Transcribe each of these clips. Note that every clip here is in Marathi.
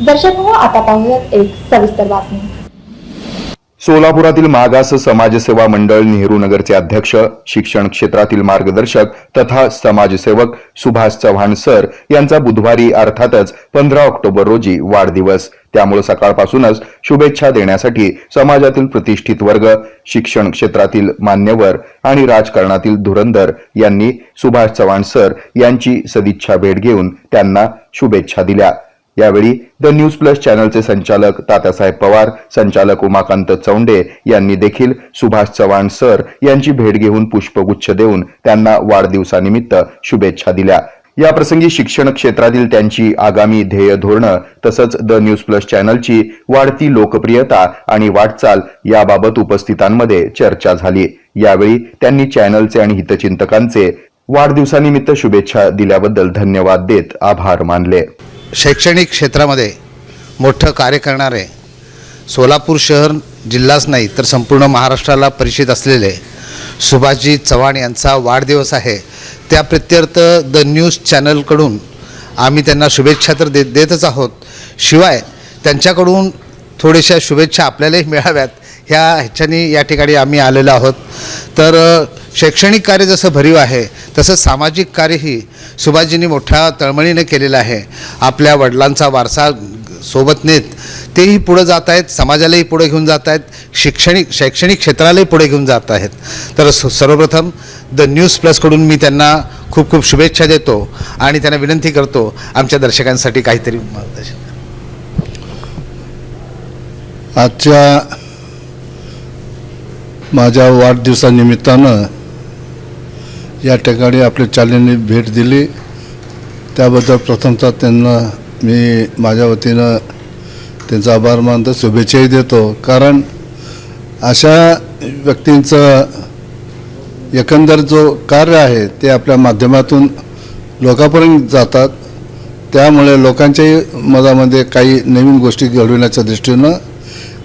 दर्शक हो आता पाहूयात एक सविस्तर बातमी. सोलापुरातील मागास समाजसेवा मंडळ नेहरू नगरचे अध्यक्ष शिक्षण क्षेत्रातील मार्गदर्शक तथा समाजसेवक सुभाष चव्हाण सर यांचा बुधवारी अर्थातच पंधरा ऑक्टोबर रोजी वाढदिवस. त्यामुळे सकाळपासूनच शुभेच्छा देण्यासाठी समाजातील प्रतिष्ठित वर्ग शिक्षण क्षेत्रातील मान्यवर आणि राजकारणातील धुरंधर यांनी सुभाष चव्हाण सर यांची सदिच्छा भेट घेऊन त्यांना शुभेच्छा दिल्या. यावेळी द न्यूज प्लस चॅनलचे संचालक तात्यासाहेब पवार संचालक उमाकांत चौंडे यांनी देखील सुभाष चव्हाण सर यांची भेट घेऊन पुष्पगुच्छ देऊन त्यांना वाढदिवसानिमित्त शुभेच्छा दिल्या. या प्रसंगी शिक्षण क्षेत्रातील त्यांची आगामी ध्येय धोरणं तसंच द न्यूज प्लस चॅनलची वाढती लोकप्रियता आणि वाटचाल याबाबत उपस्थितांमध्ये चर्चा झाली. यावेळी त्यांनी चॅनलचे आणि हितचिंतकांचे वाढदिवसानिमित्त शुभेच्छा दिल्याबद्दल धन्यवाद देत आभार मानले. शैक्षणिक क्षेत्रामध्ये मोठं कार्य करणारे सोलापूर शहर जिल्हाच नाही तर संपूर्ण महाराष्ट्राला परिचित असलेले सुभाषजी चव्हाण यांचा वाढदिवस आहे. त्या प्रत्यर्थ द न्यूज चॅनलकडून आम्ही त्यांना शुभेच्छा तर देत देतच आहोत. शिवाय त्यांच्याकडून थोड्याशा शुभेच्छा आपल्यालाही मिळाव्यात. ह्या ह्याच्यानी या ठिकाणी आम्ही आलेलो आहोत. तर शैक्षणिक कार्य जसं भरीव आहे तसं सामाजिक कार्यही सुभाषजींनी मोठ्या तळमळीने केलेलं आहे. आपल्या वडिलांचा वारसा सोबत नेत तेही पुढं जात आहेत समाजालाही पुढे घेऊन जात आहेत शैक्षणिक शैक्षणिक क्षेत्रालाही पुढे घेऊन जात आहेत. तर स- सर्वप्रथम द न्यूज प्लसकडून मी त्यांना खूप खूप शुभेच्छा देतो आणि त्यांना विनंती करतो आमच्या दर्शकांसाठी काहीतरी मार्गदर्शन आजच्या माझ्या वाढदिवसानिमित्तानं या ठिकाणी आपल्या चालीने भेट दिली. त्याबद्दल प्रथमतः त्यांना मी माझ्या वतीनं त्यांचा आभार मानतो शुभेच्छाही देतो. कारण अशा व्यक्तींचं एकंदर जो कार्य आहे ते आपल्या माध्यमातून लोकांपर्यंत जातात. त्यामुळे लोकांच्याही मनामध्ये काही नवीन गोष्टी घडविण्याच्या दृष्टीनं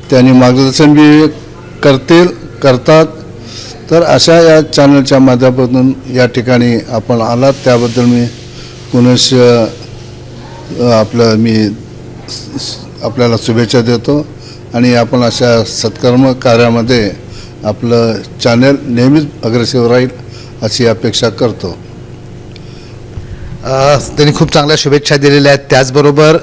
त्यांनी मार्गदर्शन बी करतील. करतात. तर अशा या चॅनलच्या माध्यमातून या ठिकाणी आपण आलात. त्याबद्दल मी पुनश आपलं मी आपल्याला शुभेच्छा देतो. आणि आपण अशा सत्कर्म कार्यामध्ये आपलं चॅनल नेहमीच अग्रेसिव्ह राहील अशी अपेक्षा करतो. त्यांनी खूप चांगल्या शुभेच्छा दिलेल्या आहेत. त्याचबरोबर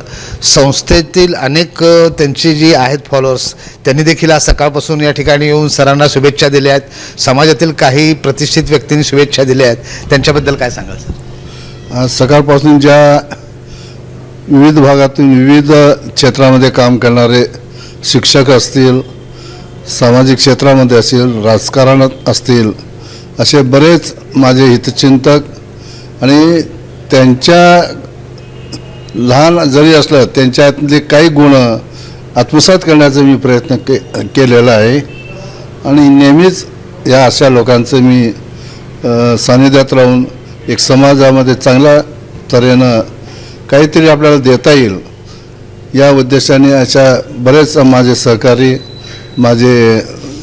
संस्थेतील अनेक त्यांची जी आहेत फॉलोअर्स त्यांनी देखील आज सकाळपासून या ठिकाणी येऊन सरांना शुभेच्छा दिल्या आहेत. समाजातील काही प्रतिष्ठित व्यक्तींनी शुभेच्छा दिल्या आहेत. त्यांच्याबद्दल काय सांगाल सर? सकाळपासून ज्या विविध भागातून विविध क्षेत्रामध्ये काम करणारे शिक्षक असतील सामाजिक क्षेत्रामध्ये असतील राजकारणात असतील असे बरेच माझे हितचिंतक आणि त्यांच्या लहान जरी असलं त्यांच्यातले काही गुण आत्मसात करण्याचा मी प्रयत्न के केलेला आहे. आणि नेहमीच या अशा लोकांचं मी सानिध्यात राहून एक समाजामध्ये चांगल्या तऱ्हेनं काहीतरी आपल्याला देता येईल. या उद्देशाने अशा बरेच माझे सहकारी माझे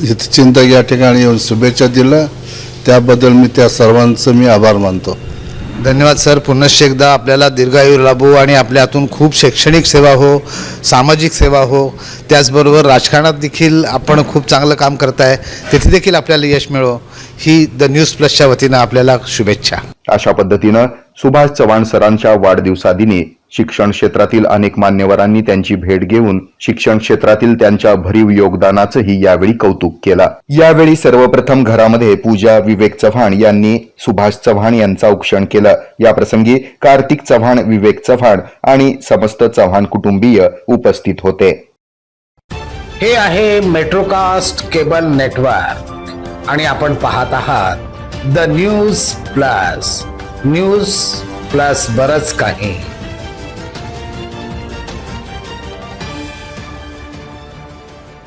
हितचिंतक या ठिकाणी येऊन शुभेच्छा दिल्या. त्याबद्दल मी त्या सर्वांचं मी आभार मानतो. धन्यवाद सर. पुनश्च एकदा आपल्याला दीर्घायू लाभो आणि आपल्या हातून खूप शैक्षणिक सेवा हो सामाजिक सेवा हो. त्याचबरोबर राजकारणात देखील आपण खूप चांगलं काम करताय. तिथे देखील आपल्याला यश मिळो. ही द न्यूज प्लसच्या वतीनं आपल्याला शुभेच्छा. अशा पद्धतीनं सुभाष चव्हाण सरांच्या वाढदिवसादिनी शिक्षण क्षेत्रातील अनेक मान्यवरांनी त्यांची भेट घेऊन शिक्षण क्षेत्रातील त्यांच्या भरीव योगदानाचंही यावेळी कौतुक केलं. यावेळी सर्वप्रथम घरामध्ये पूजा विवेक चव्हाण यांनी सुभाष चव्हाण यांचा औक्षण केलं. याप्रसंगी कार्तिक चव्हाण विवेक चव्हाण आणि समस्त चव्हाण कुटुंबीय उपस्थित होते. हे आहे मेट्रोकास्ट केबल नेटवर्क आणि आपण पाहत आहात the news plus news plus बरच काही.